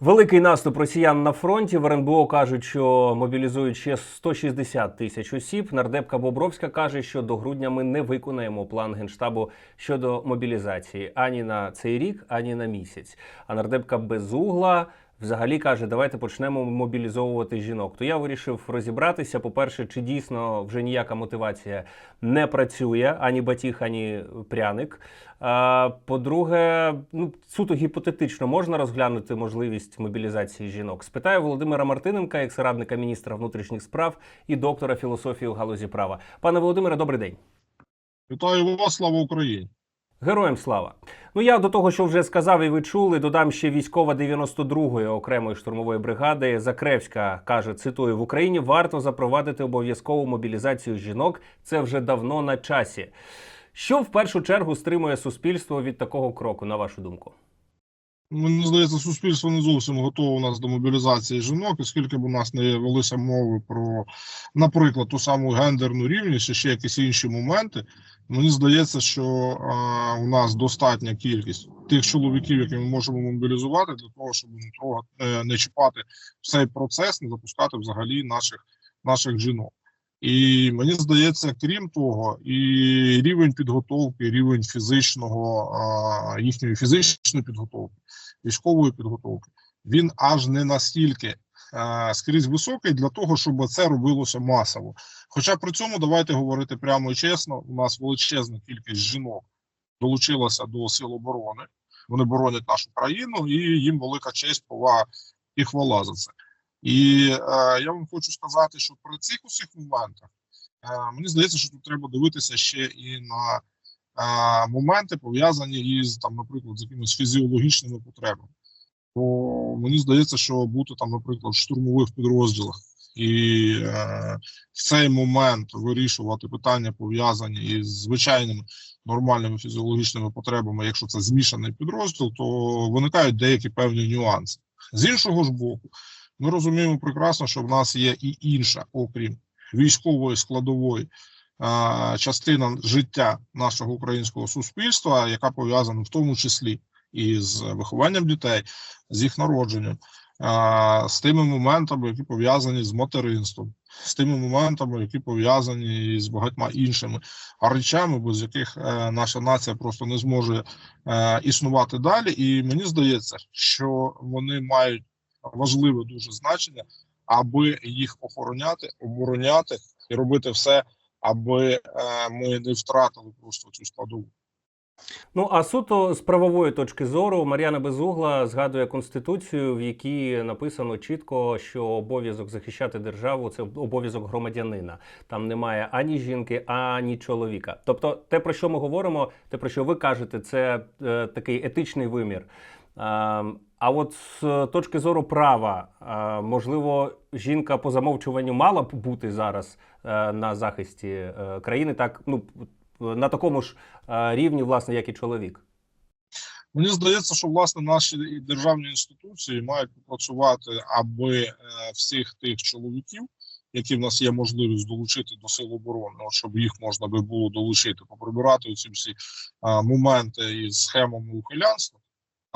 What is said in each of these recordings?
Великий наступ росіян на фронті. В РНБО кажуть, що мобілізують ще 160 тисяч осіб. Нардепка Бобровська каже, що до грудня ми не виконаємо план генштабу щодо мобілізації ані на цей рік, ані на місяць. А нардепка Безугла взагалі каже, давайте почнемо мобілізовувати жінок. То я вирішив розібратися. По-перше, чи дійсно вже ніяка мотивація не працює ані батіг, ані пряник. По-друге, ну суто гіпотетично можна розглянути можливість мобілізації жінок. Спитаю Володимира Мартиненка, екс-радника міністра внутрішніх справ і доктора філософії у галузі права. Пане Володимире, добрий день. Вітаю вас, слава Україні! Героям слава! Ну я до того, що вже сказав, і ви чули, додам ще військова 92-ї окремої штурмової бригади Закревська каже: цитую: в Україні варто запровадити обов'язкову мобілізацію жінок. Це вже давно на часі. Що в першу чергу стримує суспільство від такого кроку, на вашу думку? Мені здається, суспільство не зовсім готове у нас до мобілізації жінок, оскільки б у нас не велися мови про, наприклад, ту саму гендерну рівність, чи ще якісь інші моменти. Мені здається, що у нас достатня кількість тих чоловіків, які ми можемо мобілізувати, для того, щоб не трогати, е, не чіпати цей процес, не запускати взагалі наших, наших жінок. І мені здається, крім того, і рівень підготовки, рівень фізичного а, їхньої фізичної підготовки, військової підготовки, він аж не настільки скрізь високий для того, щоб це робилося масово. Хоча при цьому давайте говорити прямо і чесно: у нас величезна кількість жінок долучилася до сил оборони. Вони боронять нашу країну, і їм велика честь, повага і хвала за це. І е, я вам хочу сказати, що при цих усіх моментах е, мені здається, що тут треба дивитися ще і на е, моменти, пов'язані із там, наприклад, з якимись фізіологічними потребами. Бо мені здається, що бути там, наприклад, в штурмових підрозділах і е, в цей момент вирішувати питання пов'язані із звичайними нормальними фізіологічними потребами, якщо це змішаний підрозділ, то виникають деякі певні нюанси. З іншого ж боку, ми розуміємо прекрасно, що в нас є і інша, окрім військової складової а, частина життя нашого українського суспільства, яка пов'язана в тому числі із вихованням дітей, з їх народженням, з тими моментами, які пов'язані з материнством, з тими моментами, які пов'язані з багатьма іншими речами, без яких е, наша нація просто не зможе е, існувати далі. І мені здається, що вони мають важливе дуже значення, аби їх охороняти, обороняти і робити все, аби е, ми не втратили просто цю складову. Ну а суто з правової точки зору Мар'яна Безугла згадує конституцію, в якій написано чітко, що обов'язок захищати державу це обов'язок громадянина. Там немає ані жінки, ані чоловіка. Тобто, те про що ми говоримо, те про що ви кажете, це е, такий етичний вимір. Е, а от з точки зору права, е, можливо, жінка по замовчуванню мала б бути зараз е, на захисті е, країни, так ну на такому ж е, рівні, власне, як і чоловік. Мені здається, що власне наші державні інституції мають попрацювати, аби е, всіх тих чоловіків, які в нас є можливість долучити до сил оборони, щоб їх можна би було долучити, поприбирати ці всі моменти із схемами ухилянства,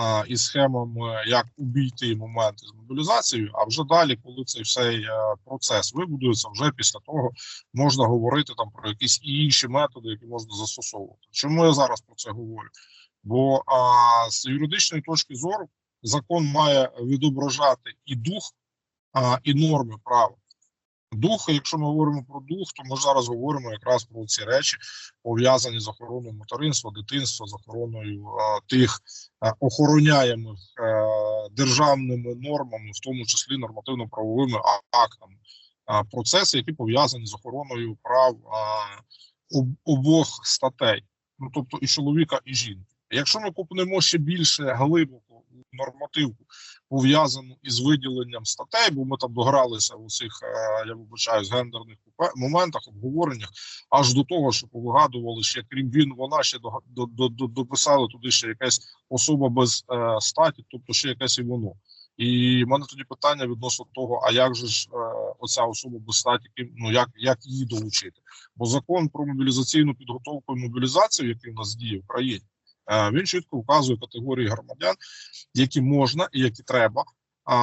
а, і схемами, як обійти моменти з мобілізацією. А вже далі, коли цей цей е, процес вибудується, вже після того можна говорити там про якісь інші методи, які можна застосовувати. Чому я зараз про це говорю? Бо а, з юридичної точки зору закон має відображати і дух, а, і норми права. Дух, якщо ми говоримо про дух, то ми зараз говоримо якраз про ці речі, пов'язані з охороною материнства, дитинства, з охороною а, тих а, охороняємих а, державними нормами, в тому числі нормативно-правовими актами, а, процеси, які пов'язані з охороною прав об- обох статей, ну тобто і чоловіка, і жінки. Якщо ми купнемо ще більше глибоко у нормативку, пов'язану із виділенням статей, бо ми там догралися в усіх, е, я вибачаю, гендерних моментах, обговореннях, аж до того, що повигадували ще крім він, вона ще до, до, до, до- дописали туди ще якась особа без е, статі, тобто ще якесь і воно. І в мене тоді питання відносно того, а як же ж е, оця особа без статі, ну як, як її долучити? Бо закон про мобілізаційну підготовку і мобілізацію, який в нас діє в країні, він чітко вказує категорії громадян, які можна і які треба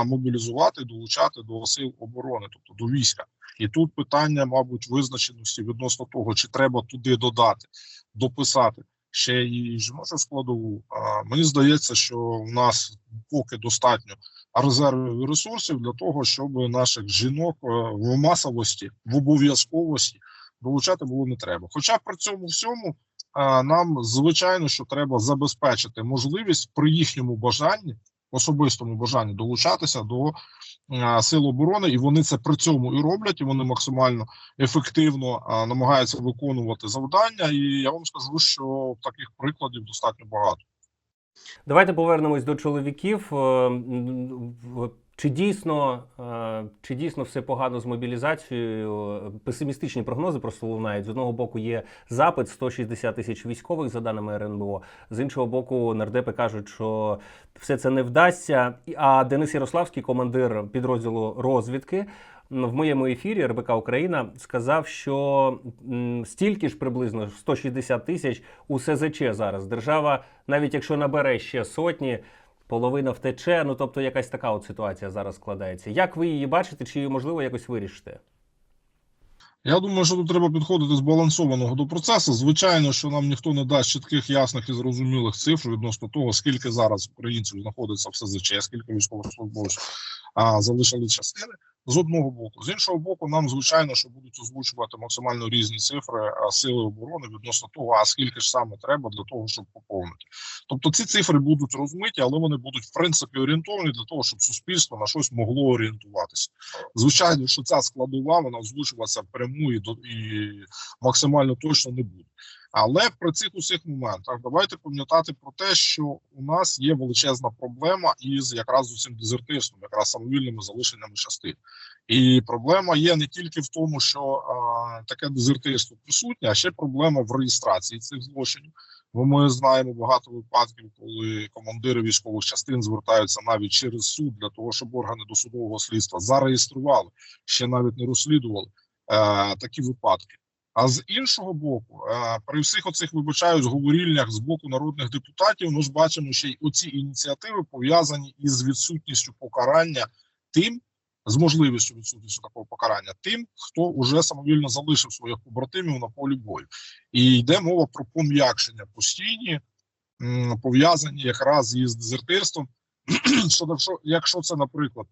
мобілізувати, долучати до сил оборони, тобто до війська. І тут питання, мабуть, визначеності відносно того, чи треба туди додати, дописати ще і жіночу складову. Мені здається, що в нас поки достатньо резервів і ресурсів для того, щоб наших жінок е, в масовості, в обов'язковості долучати було не треба. Хоча при цьому всьому нам звичайно, що треба забезпечити можливість при їхньому бажанні, особистому бажанні долучатися до сил оборони, і вони це при цьому і роблять. І вони максимально ефективно намагаються виконувати завдання. І я вам скажу, що таких прикладів достатньо багато. Давайте повернемось до чоловіків. Чи дійсно, е, чи дійсно все погано з мобілізацією? Песимістичні прогнози просто лунають. З одного боку є запит 160 тисяч військових, за даними РНБО. З іншого боку, нардепи кажуть, що все це не вдасться. А Денис Ярославський, командир підрозділу розвідки, в моєму ефірі РБК Україна сказав, що стільки ж приблизно 160 тисяч у СЗЧ зараз. Держава, навіть якщо набере ще сотні, половина втече. Ну тобто, якась така от ситуація зараз складається. Як ви її бачите, чи її можливо якось вирішити? Я думаю, що тут треба підходити збалансованого до процесу. Звичайно, що нам ніхто не дасть чітких, ясних і зрозумілих цифр відносно того, скільки зараз українців знаходиться в СЗЧ, скільки військовослужбовців залишили частини з одного боку. З іншого боку, нам звичайно, що будуть озвучувати максимально різні цифри сили оборони відносно того, а скільки ж саме треба для того, щоб поповнити. Тобто ці цифри будуть розмиті, але вони будуть в принципі орієнтовані для того, щоб суспільство на щось могло орієнтуватися. Звичайно, що ця складова вона озвучуватися пряму і і максимально точно не буде. Але при цих усіх моментах давайте пам'ятати про те, що у нас є величезна проблема із якраз усім дезертирством, якраз самовільними залишеннями частин. І проблема є не тільки в тому, що а, таке дезертирство присутнє, а ще проблема в реєстрації цих злочинів. Бо ми знаємо багато випадків, коли командири військових частин звертаються навіть через суд для того, щоб органи досудового слідства зареєстрували, ще навіть не розслідували е, такі випадки. А з іншого боку, е, при всіх оцих вибачаюсь говорільнях з боку народних депутатів, ми ж бачимо, що й оці ініціативи пов'язані із відсутністю покарання тим, з можливістю відсутністю такого покарання, тим, хто вже самовільно залишив своїх побратимів на полі бою, і йде мова про пом'якшення постійні, пов'язані якраз із дезертирством. Що якщо це, наприклад,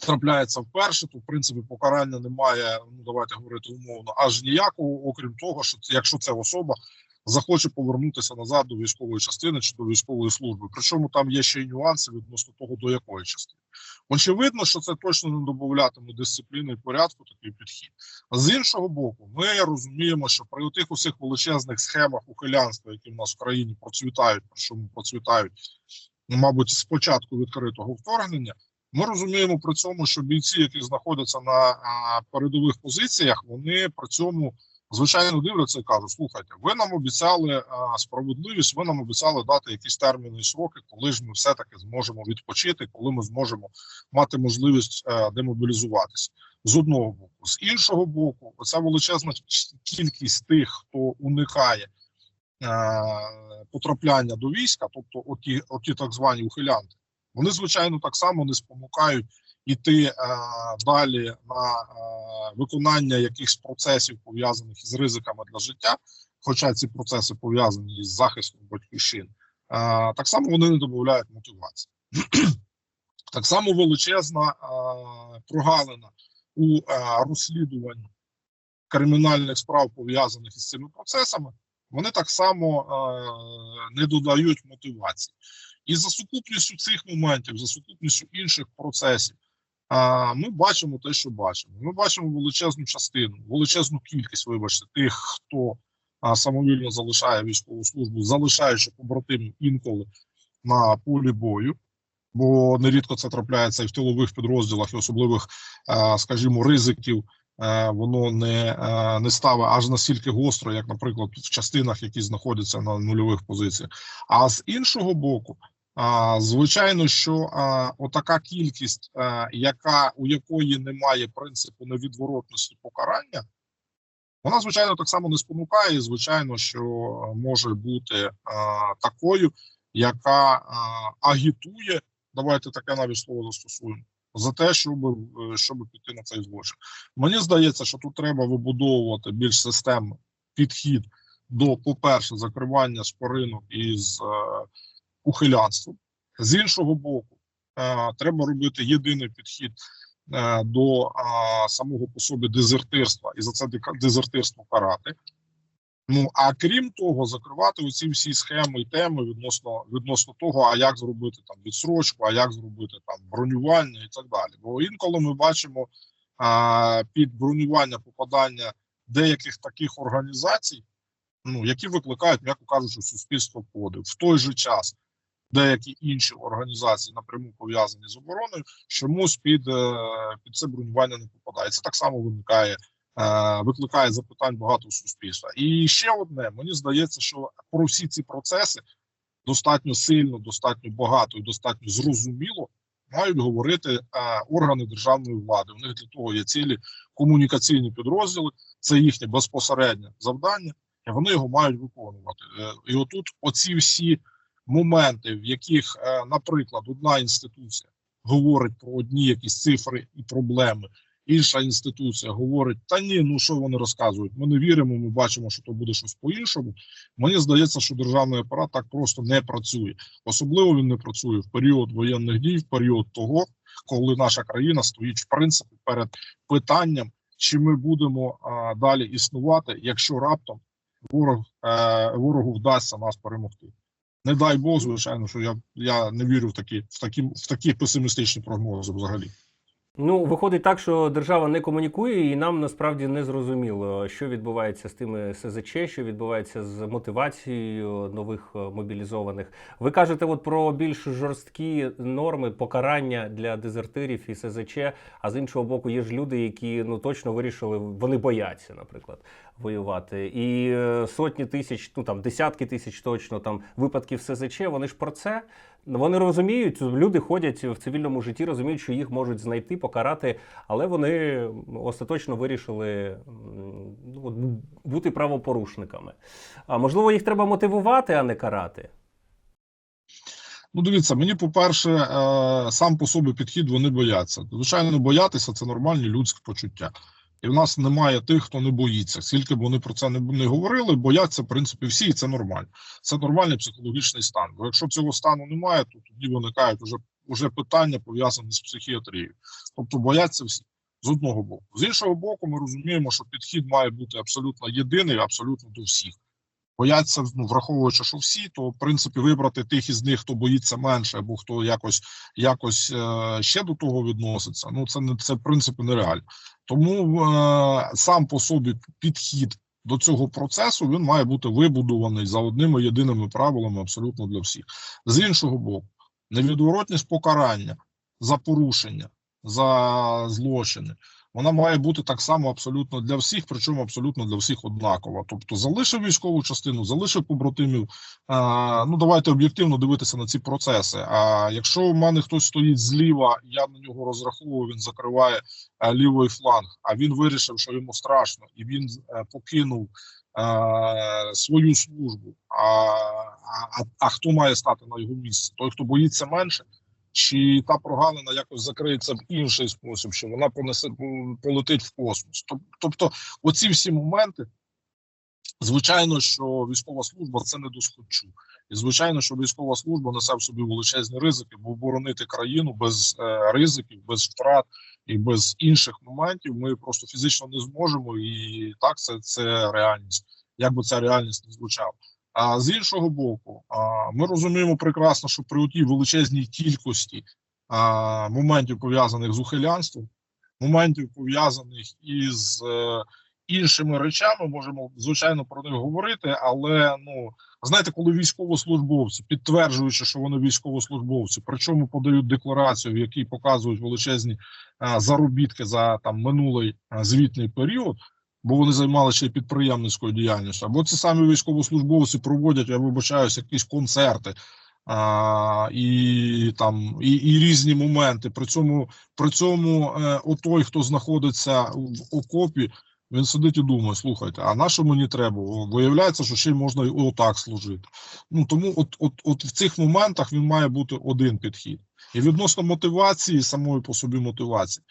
трапляється вперше, то в принципі покарання немає. Ну давайте говорити умовно, аж ніякого, окрім того, що якщо ця особа захоче повернутися назад до військової частини чи до військової служби. Причому там є ще й нюанси відносно того, до якої частини. Очевидно, що це точно не додатиме дисципліни і порядку такий підхід. З іншого боку, ми розуміємо, що при тих усіх величезних схемах ухилянства, які в нас в країні процвітають, причому процвітають, мабуть, з початку відкритого вторгнення. Ми розуміємо при цьому, що бійці, які знаходяться на передових позиціях, вони при цьому звичайно дивляться і кажуть: слухайте, ви нам обіцяли справедливість, ви нам обіцяли дати якісь терміни і сроки, коли ж ми все таки зможемо відпочити, коли ми зможемо мати можливість демобілізуватися з одного боку, з іншого боку, оця величезна кількість тих, хто уникає. е, Потрапляння до війська, тобто оті, оті так звані ухилянти, вони звичайно так само не спонукають іти е, далі на е, виконання якихось процесів пов'язаних із ризиками для життя. Хоча ці процеси пов'язані із захистом батьківщин, е, так само вони не додають мотивації. так само величезна е, прогалина у е, розслідуванні кримінальних справ пов'язаних із цими процесами. Вони так само е, не додають мотивації. І за сукупністю цих моментів, за сукупністю інших процесів, а, ми бачимо те, що бачимо. Ми бачимо величезну частину, величезну кількість, вибачте, тих, хто а, самовільно залишає військову службу, залишаючи побратимів інколи на полі бою. Бо нерідко це трапляється і в тилових підрозділах, і особливих, скажімо, ризиків. Е, Воно не, е, не ставить аж настільки гостро, як, наприклад, в частинах, які знаходяться на нульових позиціях. А з іншого боку, звичайно, що отака кількість, яка у якої немає принципу невідворотності покарання, вона звичайно так само не спонукає. Звичайно, що може бути а, такою, яка а, агітує Давайте таке навіть слово застосуємо. За те, щоб, е, щоб піти на цей злочин. Мені здається, що тут треба вибудовувати більш системний підхід до, по-перше, закривання шпаринок із е, ухилянством. З іншого боку, е, треба робити єдиний підхід е, до е, самого по собі дезертирства і за це дезертирство карати. Ну а крім того, закривати оці всі схеми і теми відносно відносно того, а як зробити там відсрочку, а як зробити там бронювання і так далі. Бо інколи ми бачимо а, під бронювання попадання деяких таких організацій, ну які викликають, м'яко кажучи, суспільство подив. В той же час деякі інші організації напряму пов'язані з обороною, чомусь під, е, під це бронювання не попадає. Це так само виникає викликає запитань багато у суспільства. І ще одне, мені здається, що про всі ці процеси достатньо сильно, достатньо багато і достатньо зрозуміло мають говорити е, органи державної влади. У них для того є цілі комунікаційні підрозділи, це їхнє безпосереднє завдання, і вони його мають виконувати. Е, і отут оці всі моменти, в яких, е, наприклад, одна інституція говорить про одні якісь цифри і проблеми інша інституція говорить: та ні, ну що вони розказують? Ми не віримо, ми бачимо, що то буде щось по-іншому. Мені здається, що державний апарат так просто не працює. Особливо він не працює в період воєнних дій, в період того, коли наша країна стоїть в принципі перед питанням, чи ми будемо а, далі існувати, якщо раптом ворог е, ворогу вдасться нас перемогти. Не дай Бог, звичайно, що я, я не вірю в такі в такі в такі песимістичні прогнози взагалі. Ну, виходить так, що держава не комунікує, і нам насправді не зрозуміло, що відбувається з тими СЗЧ, що відбувається з мотивацією нових е, мобілізованих. Ви кажете, от про більш жорсткі норми покарання для дезертирів і СЗЧ. А з іншого боку, є ж люди, які ну точно вирішили, вони бояться, наприклад, воювати. І е, сотні тисяч, ну там десятки тисяч точно там випадків СЗЧ. Вони ж про це. Вони розуміють, люди ходять в цивільному житті, розуміють, що їх можуть знайти, покарати, але вони остаточно вирішили ну, бути правопорушниками. А можливо, їх треба мотивувати, а не карати. Ну, дивіться, мені, по-перше, е, сам по собі підхід вони бояться. Звичайно, боятися це нормальні людські почуття. І в нас немає тих, хто не боїться. Скільки б вони про це не, не говорили, бояться, в принципі, всі, і це нормально. Це нормальний психологічний стан. Бо якщо цього стану немає, то тоді виникають уже, уже питання пов'язані з психіатрією. Тобто бояться всі з одного боку. З іншого боку, ми розуміємо, що підхід має бути абсолютно єдиний, абсолютно до всіх. Бояться, ну, враховуючи, що всі, то в принципі вибрати тих із них, хто боїться менше, або хто якось якось е, ще до того відноситься. Ну це не це в принципі нереально. Тому е, сам по собі підхід до цього процесу він має бути вибудований за одними єдиними правилами абсолютно для всіх. З іншого боку, невідворотність покарання за порушення, за злочини. Вона має бути так само абсолютно для всіх, причому абсолютно для всіх однакова. Тобто залишив військову частину, залишив побратимів. А, ну давайте об'єктивно дивитися на ці процеси. А якщо в мене хтось стоїть зліва, я на нього розраховую, він закриває а, лівий фланг. А він вирішив, що йому страшно, і він е, покинув е, свою службу. А, а, а хто має стати на його місці? Той, хто боїться менше. Чи та прогалина якось закриється в інший спосіб, що вона понесе полетить в космос? Тобто, оці всі моменти, звичайно, що військова служба це не досхочу. І звичайно, що військова служба несе в собі величезні ризики, бо боронити країну без е, ризиків, без втрат і без інших моментів ми просто фізично не зможемо. І так, це, це реальність, як би ця реальність не звучала. А з іншого боку, а, ми розуміємо прекрасно, що при тій величезній кількості а, моментів пов'язаних з ухилянством, моментів пов'язаних із е, іншими речами, можемо звичайно про них говорити, але ну знаєте, коли військовослужбовці, підтверджуючи, що вони військовослужбовці, причому подають декларацію, в якій показують величезні а, заробітки за там минулий а, звітний період бо вони займалися ще підприємницькою діяльністю, або ці самі військовослужбовці проводять, я вибачаюся, якісь концерти а, і там і, і різні моменти. При цьому при цьому е, отой, хто знаходиться в окопі, він сидить і думає: слухайте, а на що мені треба? Виявляється, що ще й можна і отак служити. Ну тому, от, от, от в цих моментах він має бути один підхід. І відносно мотивації, самої по собі мотивації,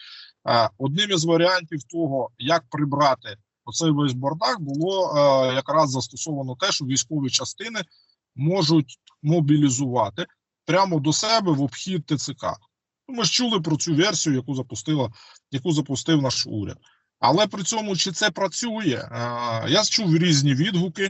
одним із варіантів того, як прибрати оцей весь бардак, було е, якраз застосовано те, що військові частини можуть мобілізувати прямо до себе в обхід ТЦК. Ми ж чули про цю версію, яку запустила, яку запустив наш уряд. Але при цьому чи це працює? Е, Я чув різні відгуки,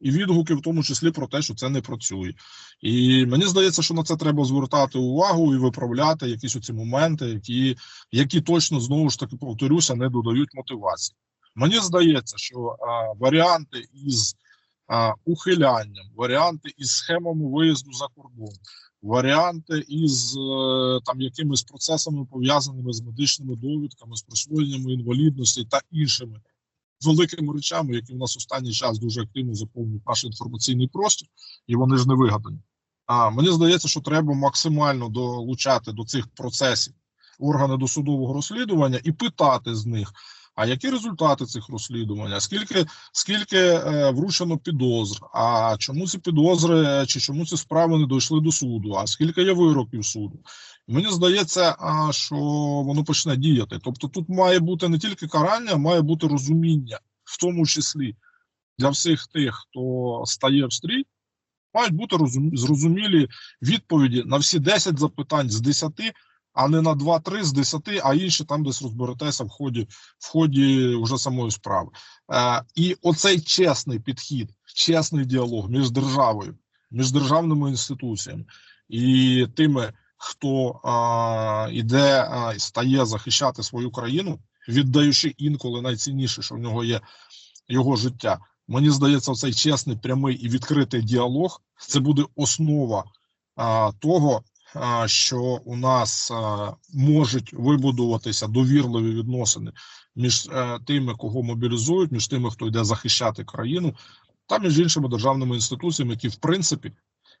і відгуки, в тому числі про те, що це не працює. І мені здається, що на це треба звертати увагу і виправляти якісь оці моменти, які, які точно знову ж таки повторюся, не додають мотивації. Мені здається, що а, варіанти із а, ухилянням, варіанти із схемами виїзду за кордон, варіанти із е, там якимись процесами пов'язаними з медичними довідками, з присвоєннями інвалідності та іншими великими речами, які в нас останній час дуже активно заповнюють наш інформаційний простір, і вони ж не вигадані. А мені здається, що треба максимально долучати до цих процесів органи досудового розслідування і питати з них. А які результати цих розслідувань? А Скільки скільки е, вручено підозр? А чому ці підозри чи чому ці справи не дійшли до суду? А скільки є вироків суду? Мені здається, а, що воно почне діяти. Тобто, тут має бути не тільки карання, має бути розуміння, в тому числі для всіх тих, хто стає в стрій, мають бути розум... зрозумілі відповіді на всі 10 запитань з 10, а не на 2-3 з 10, а інші там десь розберетеся в ході, в ході вже самої справи. Е, і оцей чесний підхід, чесний діалог між державою, між державними інституціями і тими, хто а, іде і стає захищати свою країну, віддаючи інколи найцінніше, що в нього є його життя. Мені здається, цей чесний, прямий і відкритий діалог це буде основа а, того, що у нас можуть вибудуватися довірливі відносини між тими, кого мобілізують, між тими, хто йде захищати країну, та між іншими державними інституціями, які в принципі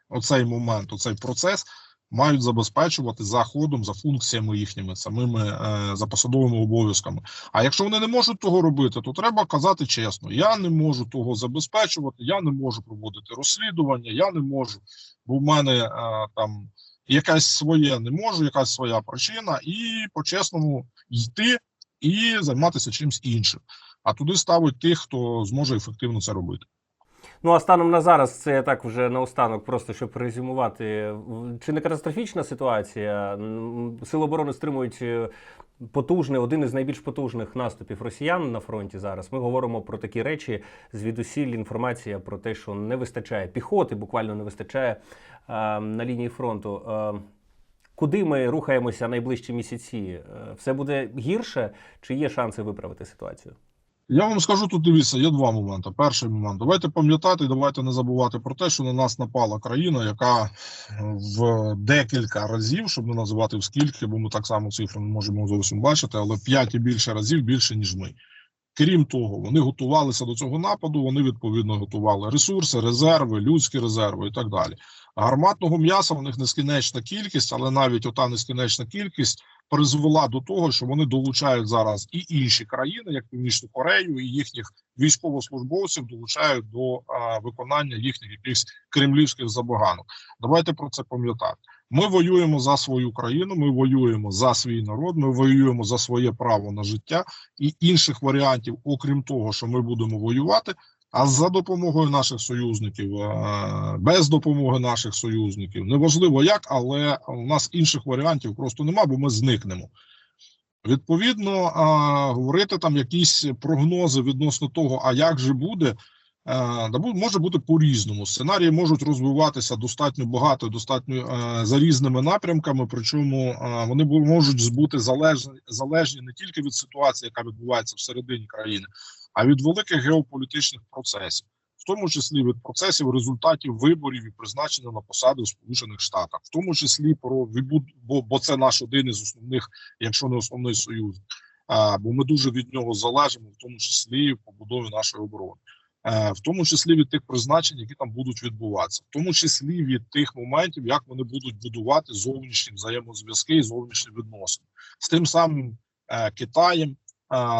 оцей момент, оцей процес мають забезпечувати за ходом, за функціями їхніми самими е, за посадовими обов'язками. А якщо вони не можуть того робити, то треба казати чесно: я не можу того забезпечувати, я не можу проводити розслідування, я не можу, бо в мене е, там якась своє не можу, якась своя причина, і по-чесному йти і займатися чимось іншим. А туди ставить тих, хто зможе ефективно це робити. Ну а станом на зараз це я так вже наостанок, просто щоб резюмувати. Чи не катастрофічна ситуація? Сили оборони стримують е, потужний, один із найбільш потужних наступів росіян на фронті зараз. Ми говоримо про такі речі. Звідусіль інформація про те, що не вистачає піхоти, буквально не вистачає е, на лінії фронту. Е, Куди ми рухаємося найближчі місяці? Е, Все буде гірше, чи є шанси виправити ситуацію? Я вам скажу тут. Дивіться, є два моменти. Перший момент. Давайте пам'ятати, давайте не забувати про те, що на нас напала країна, яка в декілька разів, щоб не називати в скільки, бо ми так само цифру не можемо зовсім бачити, але п'ять і більше разів більше ніж ми. Крім того, вони готувалися до цього нападу. Вони відповідно готували ресурси, резерви, людські резерви і так далі. Гарматного м'яса в них нескінченна кількість, але навіть ота нескінченна кількість призвела до того, що вони долучають зараз і інші країни, як Північну Корею, і їхніх військовослужбовців долучають до а, виконання їхніх якихось кремлівських забаганок. Давайте про це пам'ятати. Ми воюємо за свою країну, ми воюємо за свій народ, ми воюємо за своє право на життя і інших варіантів, окрім того, що ми будемо воювати. А за допомогою наших союзників, без допомоги наших союзників, неважливо як, але у нас інших варіантів просто нема, бо ми зникнемо. Відповідно, говорити там якісь прогнози відносно того, а як же буде, може бути по-різному. Сценарії можуть розвиватися достатньо багато, достатньо за різними напрямками. Причому вони можуть бути залежні, залежні не тільки від ситуації, яка відбувається всередині країни, а від великих геополітичних процесів, в тому числі від процесів результатів виборів і призначення на посади в Сполучених Штатах, в тому числі про відбуд, бо, бо це наш один із основних, якщо не основний союз. А, бо ми дуже від нього залежимо, в тому числі в побудові нашої оборони, Е, в тому числі від тих призначень, які там будуть відбуватися, в тому числі від тих моментів, як вони будуть будувати зовнішні взаємозв'язки і зовнішні відносини. З тим самим е, Китаєм,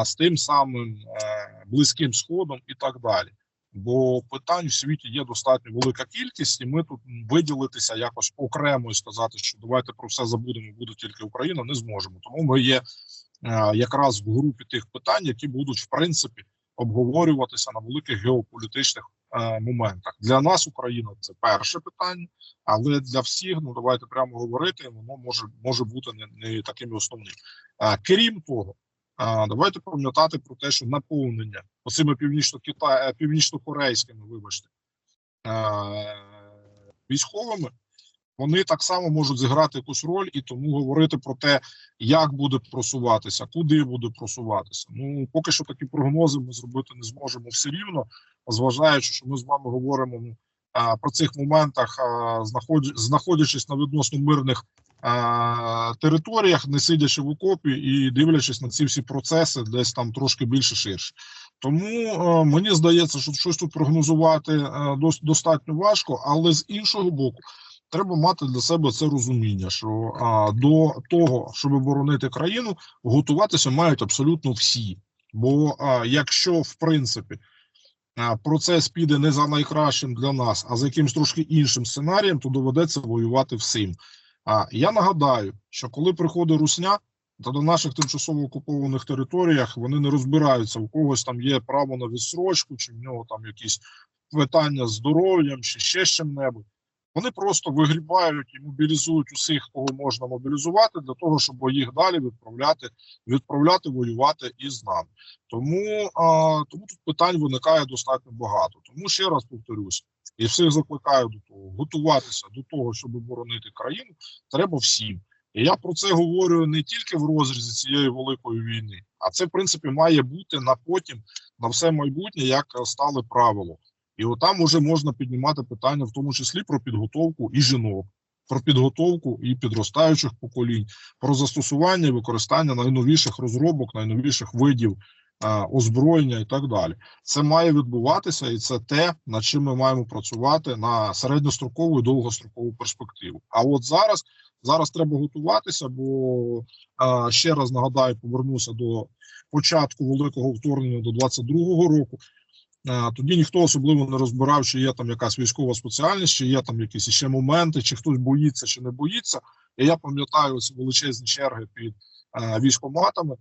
з тим самим е, Близьким Сходом і так далі. Бо питань в світі є достатньо велика кількість, і ми тут виділитися якось окремо і сказати, що давайте про все забудемо, буде тільки Україна, не зможемо. Тому ми є е, якраз в групі тих питань, які будуть в принципі обговорюватися на великих геополітичних е, моментах. Для нас Україна це перше питання, але для всіх, ну давайте прямо говорити, воно може може бути не, не таким основним. Крім того, е, давайте пам'ятати про те, що наповнення оцими північно Кита... північно-корейськими, вибачте, е, військовими. Вони так само можуть зіграти якусь роль і тому говорити про те, як буде просуватися, куди буде просуватися. Ну поки що такі прогнози ми зробити не зможемо все рівно, зважаючи, що ми з вами говоримо ну, а, про цих моментах, а, знаходячись на відносно мирних а, територіях, не сидячи в окопі і дивлячись на ці всі процеси, десь там трошки більше ширше. Тому е, мені здається, що щось тут прогнозувати е, достатньо важко, але з іншого боку. Треба мати для себе це розуміння, що а, до того, щоб боронити країну, готуватися мають абсолютно всі. Бо а, якщо в принципі а, процес піде не за найкращим для нас, а за якимось трошки іншим сценарієм, то доведеться воювати всім. А я нагадаю, що коли приходить русня, то на наших тимчасово окупованих територіях вони не розбираються, у когось там є право на відсрочку, чи в нього там якісь питання з здоров'ям, чи ще з чим-небудь. Вони просто вигрібають і мобілізують усіх, кого можна мобілізувати, для того, щоб їх далі відправляти, відправляти воювати із нами. Тому, а, тому тут питань виникає достатньо багато. Тому ще раз повторюсь, і всіх закликаю до того, готуватися до того, щоб боронити країну, треба всім. І я про це говорю не тільки в розрізі цієї великої війни, а це в принципі має бути на потім на все майбутнє, як стали правило. І отам уже можна піднімати питання, в тому числі про підготовку і жінок, про підготовку і підростаючих поколінь, про застосування і використання найновіших розробок, найновіших видів е, озброєння і так далі. Це має відбуватися, і це те, над чим ми маємо працювати на середньострокову і довгострокову перспективу. А от зараз зараз треба готуватися, бо е, ще раз нагадаю, повернуся до початку великого вторгнення до 22-го року. Е, Тоді ніхто особливо не розбирав, чи є там якась військова спеціальність, чи є там якісь ще моменти, чи хтось боїться, чи не боїться. І я пам'ятаю ці величезні черги під е, військоматами,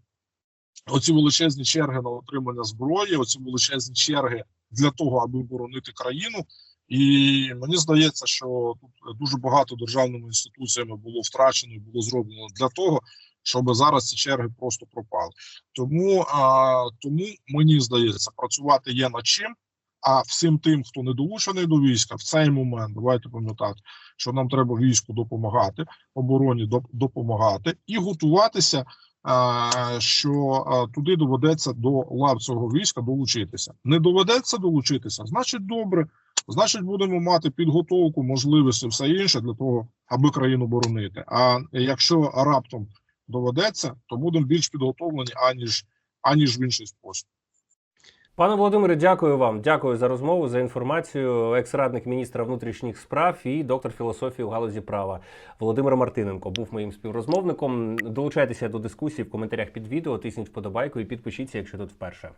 оці величезні черги на отримання зброї, оці величезні черги для того, аби боронити країну. І мені здається, що тут дуже багато державними інституціями було втрачено і було зроблено для того, щоб зараз ці черги просто пропали. Тому, а, тому мені здається, працювати є над чим. А всім тим, хто не долучений до війська, в цей момент давайте пам'ятати, що нам треба війську допомагати, обороні допомагати і готуватися, що туди доведеться до лав цього війська долучитися. Не доведеться долучитися, значить добре. Значить, будемо мати підготовку, можливості, все інше для того, аби країну боронити. А якщо раптом доведеться, то будемо більш підготовлені аніж аніж в інший спосіб. Пане Володимире, дякую вам. Дякую за розмову, за інформацію. Екс-радник міністра внутрішніх справ і доктор філософії в галузі права Володимир Мартиненко був моїм співрозмовником. Долучайтеся до дискусії в коментарях під відео, тисніть вподобайку і підпишіться, якщо тут вперше.